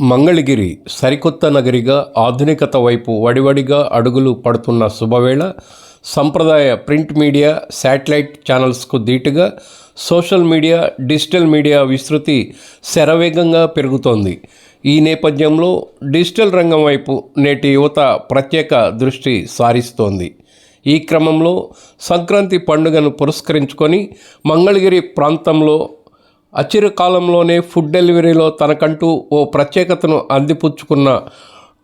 మంగళగిరి సరికొత్త నగరిగా ఆధునికత వైపు వడివడిగా అడుగులు పడుతున్న శుభవేళ సంప్రదాయ ప్రింట్ మీడియా శాటిలైట్ ఛానల్స్కు ధీటుగా సోషల్ మీడియా డిజిటల్ మీడియా విస్తృతి శరవేగంగా పెరుగుతోంది. ఈ నేపథ్యంలో డిజిటల్ రంగం వైపు నేటి యువత ప్రత్యేక దృష్టి సారిస్తోంది. ఈ క్రమంలో సంక్రాంతి పండుగను పురస్కరించుకొని మంగళగిరి ప్రాంతంలో అచిరకాలంలోనే ఫుడ్ డెలివరీలో తనకంటూ ఓ ప్రత్యేకతను అందిపుచ్చుకున్న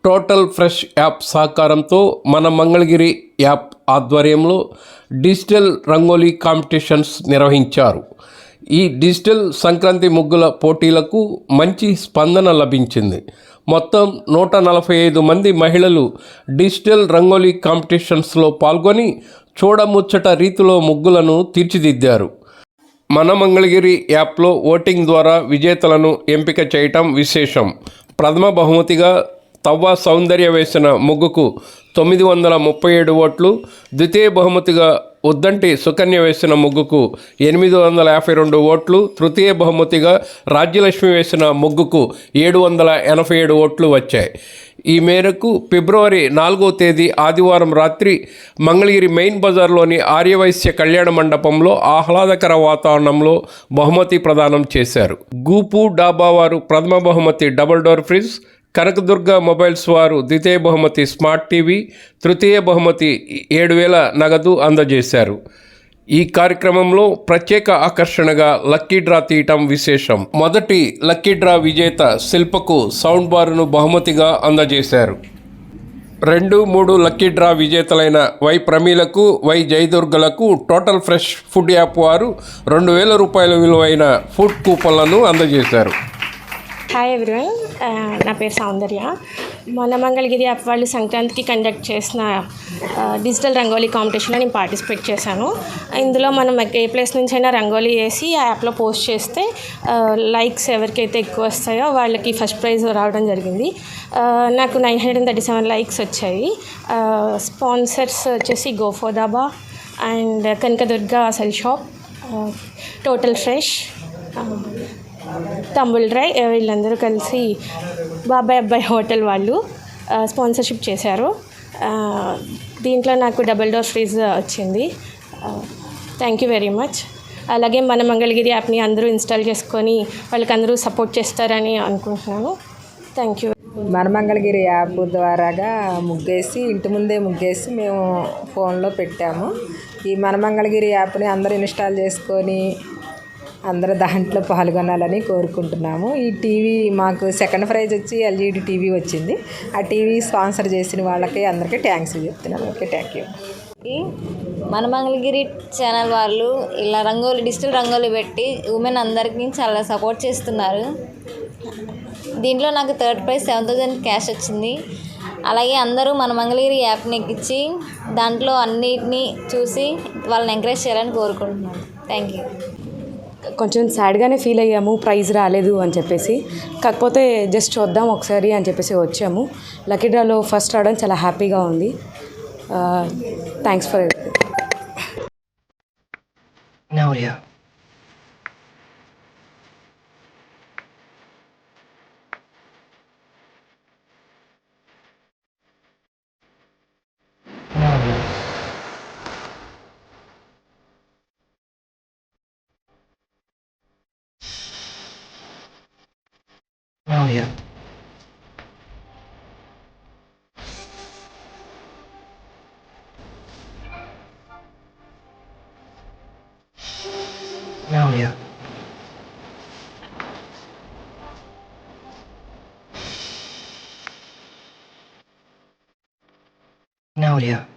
టోటల్ ఫ్రెష్ యాప్ సహకారంతో మన మంగళగిరి యాప్ ఆధ్వర్యంలో డిజిటల్ రంగోలీ కాంపిటీషన్స్ నిర్వహించారు. ఈ డిజిటల్ సంక్రాంతి ముగ్గుల పోటీలకు మంచి స్పందన లభించింది. మొత్తం నూట నలభై ఐదు మంది మహిళలు డిజిటల్ రంగోలీ కాంపిటీషన్స్లో పాల్గొని చూడముచ్చట రీతిలో ముగ్గులను తీర్చిదిద్దారు. మన మంగళగిరి యాప్లో ఓటింగ్ ద్వారా విజేతలను ఎంపిక చేయటం విశేషం. ప్రథమ బహుమతిగా తవ్వ సౌందర్య వేసిన ముగ్గుకు తొమ్మిది వందల ముప్పై ఏడు ఓట్లు ద్వితీయ బహుమతిగా ఉద్దంటి సుకన్య వేసిన ముగ్గుకు ఎనిమిది వందల యాభై రెండు ఓట్లు తృతీయ బహుమతిగా రాజ్యలక్ష్మి వేసిన ముగ్గుకు ఏడు వందల ఎనభై ఏడు ఓట్లు వచ్చాయి. ఈ మేరకు ఫిబ్రవరి నాలుగో తేదీ ఆదివారం రాత్రి మంగళగిరి మెయిన్ బజార్లోని ఆర్యవైశ్య కళ్యాణ మండపంలో ఆహ్లాదకర వాతావరణంలో బహుమతి ప్రదానం చేశారు. గూపు డాబా వారు ప్రథమ బహుమతి double door fridge Kanakadurga mobiles వారు ద్వితీయ బహుమతి స్మార్ట్ టీవీ తృతీయ బహుమతి ఏడు వేల నగదు అందజేశారు. ఈ కార్యక్రమంలో ప్రత్యేక ఆకర్షణగా లక్కీ డ్రా తీయటం విశేషం. మొదటి లక్కీ డ్రా విజేత శిల్పకు సౌండ్ బార్ను బహుమతిగా అందజేశారు. రెండు మూడు లక్కీ డ్రా విజేతలైన వై ప్రమీలకు వై జయదుర్గలకు టోటల్ ఫ్రెష్ ఫుడ్ యాప్ వారు రెండు వేల రూపాయల విలువైన ఫుడ్ కూపన్లను అందజేశారు. హాయ్ ఎవ్రీవన్ uh, నా పేరు సౌందర్య. మన మంగళగిరి యాప్ వాళ్ళు సంక్రాంతికి కండక్ట్ చేసిన డిజిటల్ రంగోలీ కాంపిటీషన్లో నేను పార్టిసిపేట్ చేశాను. ఇందులో మనం ఏ ప్లేస్ నుంచి అయినా రంగోలీ వేసి ఆ యాప్లో పోస్ట్ చేస్తే లైక్స్ ఎవరికైతే ఎక్కువ వస్తాయో వాళ్ళకి ఫస్ట్ ప్రైజ్ రావడం జరిగింది. నాకు nine hundred and thirty seven likes వచ్చాయి స్పాన్సర్స్ వచ్చేసి గోఫోదాబా అండ్ కనకదుర్గ అసల్ షాప్ టోటల్ ఫ్రెష్ తమ్ముల్ తంబుల్ డ్రై వీళ్ళందరూ కలిసి బాబాయ్ అబ్బాయి హోటల్ వాళ్ళు స్పాన్సర్షిప్ చేశారు. దీంట్లో నాకు డబుల్ డోర్ ఫ్రీజ్ వచ్చింది. Thank you very much. అలాగే మన మంగళగిరి యాప్ని అందరూ ఇన్స్టాల్ చేసుకొని వాళ్ళకి అందరూ సపోర్ట్ చేస్తారని అనుకుంటున్నాను. Thank you. మన మంగళగిరి యాప్ ద్వారాగా ముగ్గేసి ఇంటి ముందే ముగ్గేసి మేము ఫోన్లో పెట్టాము. ఈ మన మంగళగిరి యాప్ని అందరూ ఇన్స్టాల్ చేసుకొని అందరూ దాంట్లో పాల్గొనాలని కోరుకుంటున్నాము. ఈ టీవీ మాకు సెకండ్ ప్రైజ్ వచ్చి ఎల్ఈడి టీవీ వచ్చింది. ఆ టీవీ స్పాన్సర్ చేసిన వాళ్ళకి అందరికీ థ్యాంక్స్ చెప్తున్నాను ఓకే థ్యాంక్ యూ మన మంగళగిరి ఛానల్ వాళ్ళు ఇలా రంగోలి డిజిటల్ రంగోలి పెట్టి ఉమెన్ అందరికీ చాలా సపోర్ట్ చేస్తున్నారు. దీంట్లో నాకు third prize seven thousand cash వచ్చింది. అలాగే అందరూ మన మంగళగిరి యాప్ని ఎక్కించి దాంట్లో అన్నిటినీ చూసి వాళ్ళని ఎంకరేజ్ చేయాలని కోరుకుంటున్నాను. థ్యాంక్ యూ కొంచెం సాడ్గానే ఫీల్ అయ్యాము ప్రైజ్ రాలేదు అని చెప్పేసి. కాకపోతే జస్ట్ చూద్దాం ఒకసారి అని చెప్పేసి వచ్చాము. లక్కీ డ్రాలో ఫస్ట్ రావడం చాలా హ్యాపీగా ఉంది. Thanks for Naudia. down here. Down here. Now.